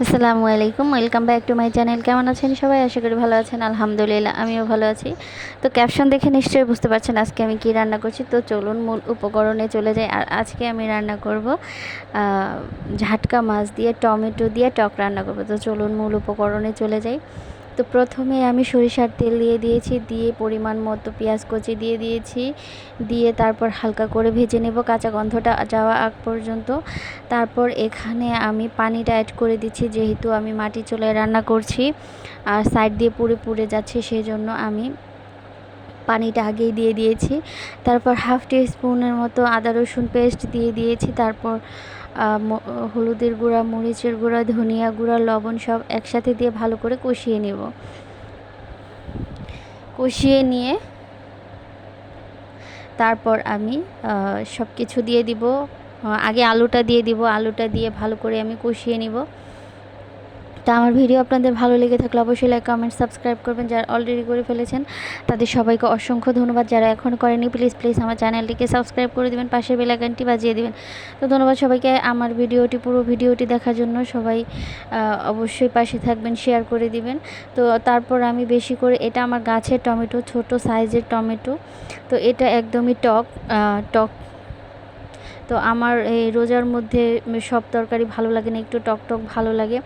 আসসালামু আলাইকুম, welcome back to my channel. কেমন আছেন সবাই? আশা করি ভালো আছেন। আলহামদুলিল্লাহ, আমিও ভালো আছি। তো ক্যাপশন দেখে নিশ্চয়ই বুঝতে পারছেন আজকে আমি কি রান্না করছি। তো চলুন মূল উপকরণে চলে যাই। আর আজকে আমি রান্না করব ঝাটকা মাছ দিয়ে, টমেটো দিয়ে টক রান্না করব। তো চলুন মূল উপকরণে চলে যাই। তো প্রথমে আমি সরিষার তেল দিয়ে দিয়েছি, দিয়ে পরিমাণ মতো পেঁয়াজ কচি দিয়ে দিয়েছি, দিয়ে তারপর হালকা করে ভেজে নেব কাঁচা গন্ধটা যাওয়া আগ পর্যন্ত। তারপর এখানে আমি পানিটা অ্যাড করে দিচ্ছি, যেহেতু আমি মাটি চুলায় রান্না করছি, আর সাইড দিয়ে পুড়ে পুড়ে যাচ্ছে সেই জন্য আমি পানিটা আগেই দিয়ে দিয়েছি। তারপর হাফ টি স্পুনের মতো আদা, রসুন পেস্ট দিয়ে দিয়েছি। তারপর হলুদের গুঁড়া, মরিচের গুঁড়া, ধনিয়া গুঁড়া, লবণ সব একসাথে দিয়ে ভালো করে কষিয়ে নেব। কষিয়ে নিয়ে তারপর আমি সব কিছু দিয়ে দিব। আগে আলুটা দিয়ে দিব। আলুটা দিয়ে ভালো করে আমি কষিয়ে নিব। তা আমার ভিডিও আপনাদের ভালো লেগে থাকলে অবশ্যই লাইক কমেন্ট সাবস্ক্রাইব করবেন যারা অলরেডি করে ফেলেছেন। তাদের সবাইকে অসংখ্য ধন্যবাদ যারা এখন করেনি প্লিজ প্লিজ আমার চ্যানেলটিকে সাবস্ক্রাইব করে দেবেন পাশে বেলাগানটি বাজিয়ে দেবেন। তো ধন্যবাদ সবাইকে আমার ভিডিওটি, পুরো ভিডিওটি দেখার জন্য। সবাই অবশ্যই পাশে থাকবেন শেয়ার করে দিবেন। তো তারপর আমি বেশি করে, এটা আমার গাছের টমেটো, ছোট সাইজের টমেটো। তো এটা একদমই টক টক তো আমার এই রোজার মধ্যে সব তরকারি ভালো লাগে না, একটু টক টক ভালো লাগে।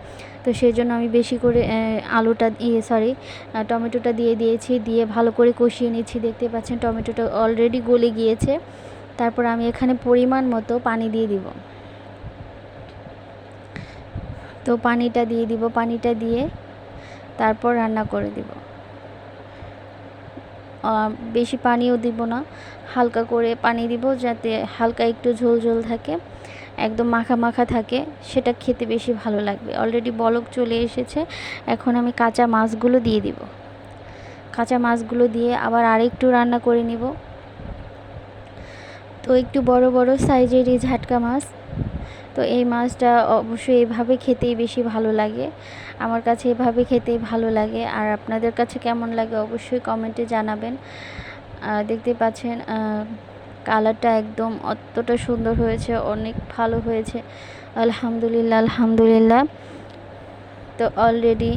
তো সেই জন্য আমি বেশি করে আলুটা ইয়ে সরি টমেটোটা দিয়ে দিয়েছি, দিয়ে ভালো করে কষিয়ে নিচ্ছি। দেখতে পাচ্ছেন টমেটোটা অলরেডি গলে গিয়েছে। তারপর আমি এখানে পরিমাণ মতো পানি দিয়ে দিব। তো পানিটা দিয়ে দিব, পানিটা দিয়ে তারপর রান্না করে দিব। বেশি পানিও দিব না। হালকা করে পানি দিব যাতে হালকা একটু ঝোল ঝোল থাকে, একদম মাখা মাখা থাকে, সেটা খেতে বেশি ভালো লাগবে। অলরেডি বলক চলে এসেছে, এখন আমি কাঁচা মাছগুলো দিয়ে দিব। কাঁচা মাছগুলো দিয়ে আবার আরেকটু রান্না করে নিব। তো একটু বড় বড় সাইজের এই ঝাটকা মাছ। তো এই মাছটা অবশ্যই এভাবে খেতেই বেশি ভালো লাগে। আমার কাছে এভাবে খেতেই ভালো লাগে। আর আপনাদের কাছে কেমন লাগে অবশ্যই কমেন্টে জানাবেন। দেখতে পাচ্ছেন কালারটা একদম অতটা সুন্দর হয়েছে, অনেক ভালো হয়েছে। আলহামদুলিল্লাহ আলহামদুলিল্লাহ। তো অলরেডি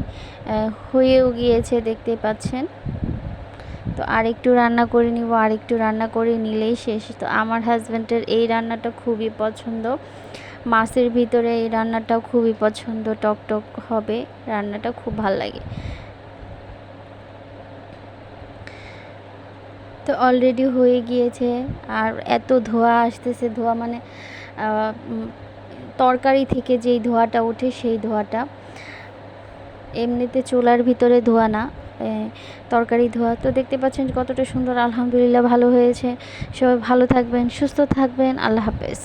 হয়েও গিয়েছে, দেখতে পাচ্ছেন। তো আরেকটু রান্না করে নিব, আরেকটু রান্না করে নিলেই শেষ। তো আমার হাজব্যান্ডের এই রান্নাটা খুবই পছন্দ। মাছের ভিতরে এই রান্নাটাও খুবই পছন্দ। টক টক হবে, রান্নাটা খুব ভালো লাগে। তো অলরেডি হয়ে গিয়েছে। আর এত ধোয়া আসতেছে, ধোয়া মানে তরকারি থেকে যেই ধোয়াটা ওঠে সেই ধোয়াটা। এমনিতে চুলার ভিতরে ধোয়া না। তরকারি, ধোয়া। তো দেখতে পাচ্ছেন কতটা সুন্দর, আলহামদুলিল্লাহ ভালো হয়েছে। সবাই ভালো থাকবেন, সুস্থ থাকবেন। আল্লাহ হাফেজ।